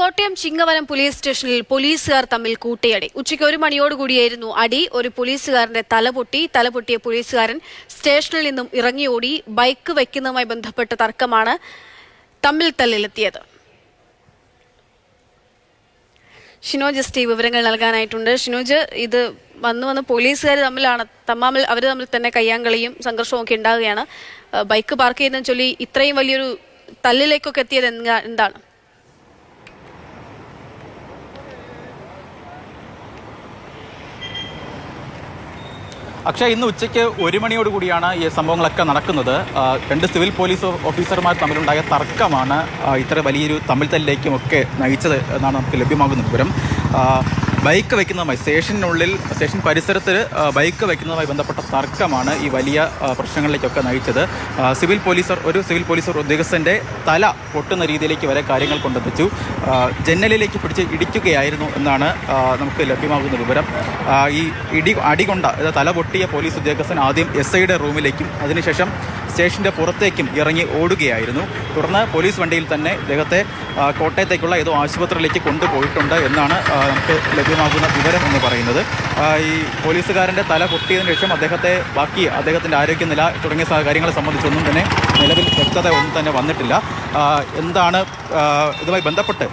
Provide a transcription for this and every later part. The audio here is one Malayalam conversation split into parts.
കോട്ടയം ചിങ്ങവനം പോലീസ് സ്റ്റേഷനിൽ പോലീസുകാർ തമ്മിൽ കൂട്ടിയടി. ഉച്ചയ്ക്ക് ഒരു മണിയോടുകൂടിയായിരുന്നു അടി. ഒരു പോലീസുകാരന്റെ തലപൊട്ടി തലപൊട്ടിയ പോലീസുകാരൻ സ്റ്റേഷനിൽ നിന്നും ഇറങ്ങിയോടി ബൈക്ക് വയ്ക്കുന്നതുമായി ബന്ധപ്പെട്ട തർക്കമാണ് തമ്മിൽ തല്ലിലെത്തിയത്. ഷിനോജ് എസ് ടി വിവരങ്ങൾ നൽകാനായിട്ടുണ്ട്. ഷിനോജ് ഇത് വന്നു വന്ന് പോലീസുകാർ തമ്മിലാണ് തമ്മാമിൽ അവർ തമ്മിൽ തന്നെ കയ്യാങ്കളിയും സംഘർഷവും ഒക്കെ ഉണ്ടാവുകയാണ്. ബൈക്ക് പാർക്ക് ചെയ്യുന്ന ചൊല്ലി ഇത്രയും വലിയൊരു തല്ലിലേക്കൊക്കെ എത്തിയത് എന്താണ്? അക്ഷയ് ഇന്ന് ഉച്ചയ്ക്ക് ഒരു മണിയോട് കൂടിയാണ് ഈ സംഭവങ്ങളൊക്കെ നടക്കുന്നത്. രണ്ട് സിവിൽ പോലീസ് ഓഫീസർമാർ തമ്മിലുണ്ടായ തർക്കമാണ് ഇത്ര വലിയൊരു തമ്മിൽ തല്ലിലേക്കും ഒക്കെ നയിച്ചത് എന്നാണ് നമുക്ക് ലഭ്യമാകുന്ന വിവരം. ബൈക്ക് വയ്ക്കുന്നതുമായി സ്റ്റേഷനുള്ളിൽ സ്റ്റേഷൻ പരിസരത്ത് ബൈക്ക് വയ്ക്കുന്നതുമായി ബന്ധപ്പെട്ട തർക്കമാണ് ഈ വലിയ പ്രശ്നങ്ങളിലേക്കൊക്കെ നയിച്ചത്. സിവിൽ പോലീസർ ഒരു സിവിൽ പോലീസർ ഉദ്യോഗസ്ഥന്റെ തല പൊട്ടുന്ന രീതിയിലേക്ക് വരെ കാര്യങ്ങൾ കൊണ്ടെത്തിച്ചു ജനലിലേക്ക് പിടിച്ച് ഇടിക്കുകയായിരുന്നു എന്നാണ് നമുക്ക് ലഭ്യമാകുന്ന വിവരം. ഈ ഇടി അടികൊണ്ട തല പൊട്ടിയ പോലീസ് ഉദ്യോഗസ്ഥൻ ആദ്യം എസ് ഐയുടെ റൂമിലേക്കും അതിനുശേഷം സ്റ്റേഷന്റെ പുറത്തേക്കും ഇറങ്ങി ഓടുകയായിരുന്നു. തുടർന്ന് പോലീസ് വണ്ടിയിൽ തന്നെ ഇദ്ദേഹത്തെ കോട്ടയത്തേക്കുള്ള ഏതോ ആശുപത്രിയിലേക്ക് കൊണ്ടുപോയിട്ടുണ്ട് എന്നാണ് നമുക്ക് ലഭ്യമാകുന്ന വിവരം എന്ന് പറയുന്നത്. ഈ പോലീസുകാരന്റെ തല പൊട്ടിയതിനു ശേഷം അദ്ദേഹത്തെ ബാക്കി അദ്ദേഹത്തിന്റെ ആരോഗ്യനില തുടങ്ങിയ കാര്യങ്ങളെ സംബന്ധിച്ചൊന്നും തന്നെ നിലവിൽ വ്യക്തത ഒന്നും തന്നെ വന്നിട്ടില്ല. എന്താണ് ഇതുമായി ബന്ധപ്പെട്ട്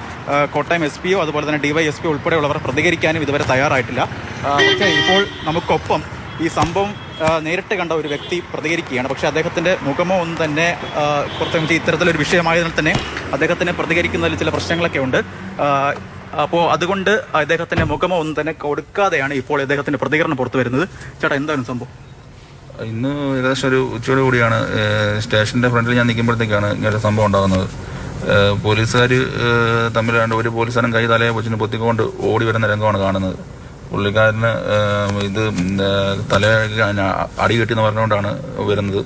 കോട്ടയം എസ് പിയോ അതുപോലെ തന്നെ ഡിവൈ എസ് പി ഉൾപ്പെടെയുള്ളവർ പ്രതികരിക്കാനും ഇതുവരെ തയ്യാറായിട്ടില്ല. പക്ഷേ ഇപ്പോൾ നമുക്കൊപ്പം ഈ സംഭവം നേരിട്ട് കണ്ട ഒരു വ്യക്തി പ്രതികരിക്കുകയാണ്. പക്ഷേ അദ്ദേഹത്തിന്റെ മുഖമോ ഒന്നും തന്നെ കുറച്ച് ഇത്തരത്തിലൊരു വിഷയമായതിനാൽ തന്നെ അദ്ദേഹത്തിന് പ്രതികരിക്കുന്നതിൽ ചില പ്രശ്നങ്ങളൊക്കെ ഉണ്ട്. അപ്പോൾ അതുകൊണ്ട് അദ്ദേഹത്തിന്റെ മുഖമോ ഒന്നും തന്നെ കൊടുക്കാതെയാണ് ഇപ്പോൾ അദ്ദേഹത്തിന്റെ പ്രതികരണം പുറത്തു വരുന്നത്. ചേട്ടാ എന്താണ് സംഭവം? ഇന്ന് ഏകദേശം ഒരു ഉച്ചയോട് കൂടിയാണ് സ്റ്റേഷന്റെ ഫ്രണ്ടിൽ ഞാൻ നിൽക്കുമ്പോഴത്തേക്കാണ് ഇങ്ങനെ സംഭവം ഉണ്ടാകുന്നത്. പോലീസുകാർ തമ്മിലാണ്ട് ഒരു പോലീസുകാരൻ കൈ തലയെ കൊച്ചിന് പൊത്തിക്കൊണ്ട് ഓടി വരുന്ന രംഗമാണ് കാണുന്നത്. പുള്ളിക്കാരന് ഇത് തല അടി കെട്ടിയെന്ന് പറഞ്ഞുകൊണ്ടാണ് വരുന്നത്.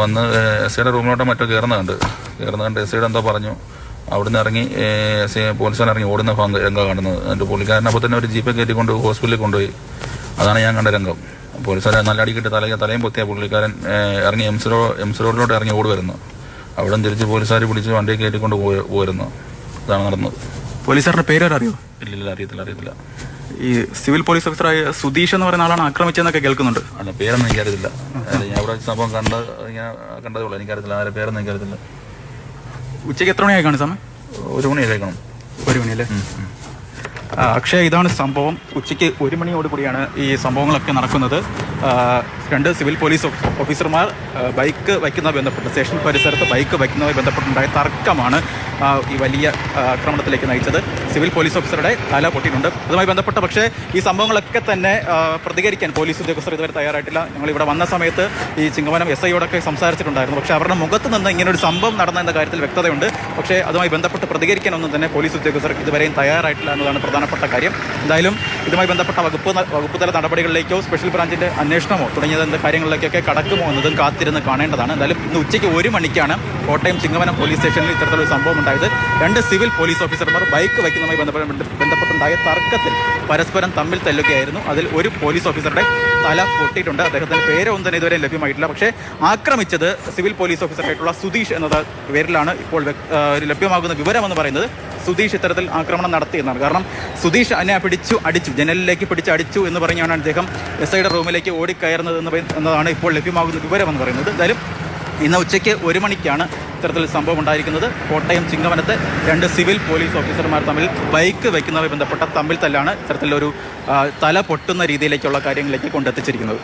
വന്ന് എസ് ഐയുടെ റൂമിലോട്ട് മറ്റോ കയറുന്ന കണ്ട് കയറുന്ന കണ്ട് എസ് ഐയുടെ എന്തോ പറഞ്ഞു. അവിടുന്ന് ഇറങ്ങി എസ് ഐ പോലീസുകാരൻ ഇറങ്ങി ഓടുന്ന ഭാഗം രംഗം കാണുന്നത്. എന്നിട്ട് പുള്ളിക്കാരനെ അപ്പോൾ തന്നെ ഒരു ജീപ്പ് കയറ്റിക്കൊണ്ട് ഹോസ്പിറ്റലിൽ കൊണ്ടുപോയി. അതാണ് ഞാൻ കണ്ട രംഗം. പോലീസുകാരെ നല്ല അടിക്കിട്ട് തലയും തലയും പൊത്തിയ പുള്ളിക്കാരൻ ഇറങ്ങി എംസ് റോ എംസ് റോഡിലോട്ട് ഇറങ്ങി ഓടി വരുന്നു അവിടെ നിന്ന് തിരിച്ച് പോലീസുകാർ പിടിച്ച് വണ്ടി കയറ്റിക്കൊണ്ട് പോയി പോയിരുന്നു ഇതാണ് നടന്നത്. പോലീസുകാരുടെ പേരോ അറിയോ? ഇല്ല ഇല്ല അറിയത്തില്ല അറിയത്തില്ല. ഈ സിവിൽ പോലീസ് ഓഫീസറായ സുധീഷ് എന്ന് പറയുന്ന ആളാണ് ആക്രമിച്ചതെന്നൊക്കെ കേൾക്കുന്നുണ്ട്. അല്ല പേരൊന്നും എനിക്കറിയത്തില്ല. ഞാൻ ഇവിടെ സംഭവം കണ്ട ഞാൻ കണ്ടതേ ഉള്ളൂ. എനിക്കറിയത്തില്ല. ആരെ പേരൊന്നും എനിക്കറിയത്തില്ല. ഉച്ചയ്ക്ക് എത്ര മണിയായി കാണും സമയം? ഒരു മണി കഴിക്കണം ഒരു മണിയല്ലേ? അല്ലേ അക്ഷയ ഇതാണ് സംഭവം. ഉച്ചയ്ക്ക് ഒരു മണിയോട് കൂടിയാണ് ഈ സംഭവങ്ങളൊക്കെ നടക്കുന്നത്. രണ്ട് സിവിൽ പോലീസ് ഓഫ്- ഓഫീസർമാർ ബൈക്ക് വയ്ക്കുന്നതുമായി ബന്ധപ്പെട്ട് സ്റ്റേഷൻ പരിസരത്ത് ബൈക്ക് വയ്ക്കുന്നതുമായി ബന്ധപ്പെട്ടുണ്ടായ തർക്കമാണ് ഈ വലിയ ആക്രമണത്തിലേക്ക് നയിച്ചത്. സിവിൽ പോലീസ് ഓഫീസറുടെ തല പൊട്ടിയിട്ടുണ്ട്. അതുമായി ബന്ധപ്പെട്ട പക്ഷേ ഈ സംഭവങ്ങളൊക്കെ തന്നെ പ്രതികരിക്കാൻ പോലീസ് ഉദ്യോഗസ്ഥർ ഇതുവരെ തയ്യാറായിട്ടില്ല. ഞങ്ങൾ ഇവിടെ വന്ന സമയത്ത് ഈ ചിങ്ങവനം എസ് ഐയോടൊക്കെ സംസാരിച്ചിട്ടുണ്ടായിരുന്നു. പക്ഷേ അവരുടെ മുഖത്ത് നിന്ന് ഇങ്ങനൊരു സംഭവം നടന്ന എന്ന കാര്യത്തിൽ വ്യക്തതയുണ്ട്. പക്ഷേ അതുമായി ബന്ധപ്പെട്ട് പ്രതികരിക്കാനൊന്നും തന്നെ പോലീസ് ഉദ്യോഗസ്ഥർ ഇതുവരെയും തയ്യാറായിട്ടില്ല എന്നതാണ് പ്രധാനപ്പെട്ട കാര്യം. എന്തായാലും ഇതുമായി ബന്ധപ്പെട്ട വകുപ്പ് വകുപ്പ് തല നടപടികളിലേക്കോ സ്പെഷ്യൽ ബ്രാഞ്ചിന്റെ അന്വേഷണമോ തുടങ്ങിയ എന്ത് കാര്യങ്ങളിലേക്കൊക്കെ കടക്കുമോ എന്നതും കാത്തിരുന്ന് കാണേണ്ടതാണ്. എന്തായാലും ഇന്ന് ഉച്ചയ്ക്ക് ഒരു മണിക്കാണ് കോട്ടയം ചിങ്ങവനം പോലീസ് സ്റ്റേഷനിൽ ഇത്തരത്തിലൊരു സംഭവം ഉണ്ടായത്. രണ്ട് സിവിൽ പോലീസ് ഓഫീസർമാർ ബൈക്ക് വയ്ക്കുന്നതുമായി ബന്ധപ്പെട്ട് ബന്ധപ്പെട്ടുണ്ടായ തർക്കത്തിൽ പരസ്പരം തമ്മിൽ തല്ലുകയായിരുന്നു. അതിൽ ഒരു പോലീസ് ഓഫീസറുടെ തല പൊട്ടിയിട്ടുണ്ട്. അദ്ദേഹത്തിന്റെ പേരൊന്നും തന്നെ ഇതുവരെ ലഭ്യമായിട്ടില്ല. പക്ഷേ ആക്രമിച്ചത് സിവിൽ പോലീസ് ഓഫീസറായിട്ടുള്ള സുധീഷ് എന്ന പേരിലാണ് ഇപ്പോൾ ലഭ്യമാകുന്ന വിവരമെന്ന് പറയുന്നത് സുധീഷ് ഇത്തരത്തിൽ ആക്രമണം നടത്തിയെന്നാണ്. കാരണം സുധീഷ് എന്നെ പിടിച്ചു അടിച്ചു ജനലിലേക്ക് പിടിച്ച് അടിച്ചു എന്ന് പറഞ്ഞാണ് അദ്ദേഹം എസ് ഐയുടെ റൂമിലേക്ക് ഓടിക്കയറുന്നത് എന്ന് എന്നതാണ് ഇപ്പോൾ ലഭ്യമാകുന്ന വിവരം എന്ന് പറയുന്നത്. എന്തായാലും ഇന്ന് ഉച്ചയ്ക്ക് ഒരു മണിക്കാണ് ഇത്തരത്തിൽ സംഭവം ഉണ്ടായിരിക്കുന്നത്. കോട്ടയം ചിങ്ങവനത്ത് രണ്ട് സിവിൽ പോലീസ് ഓഫീസർമാർ തമ്മിൽ ബൈക്ക് വയ്ക്കുന്നതുമായി ബന്ധപ്പെട്ട തമ്മിൽ തല്ലാണ് ഇത്തരത്തിലൊരു തല പൊട്ടുന്ന രീതിയിലേക്കുള്ള കാര്യങ്ങളിലേക്ക് കൊണ്ടെത്തിച്ചിരിക്കുന്നത്.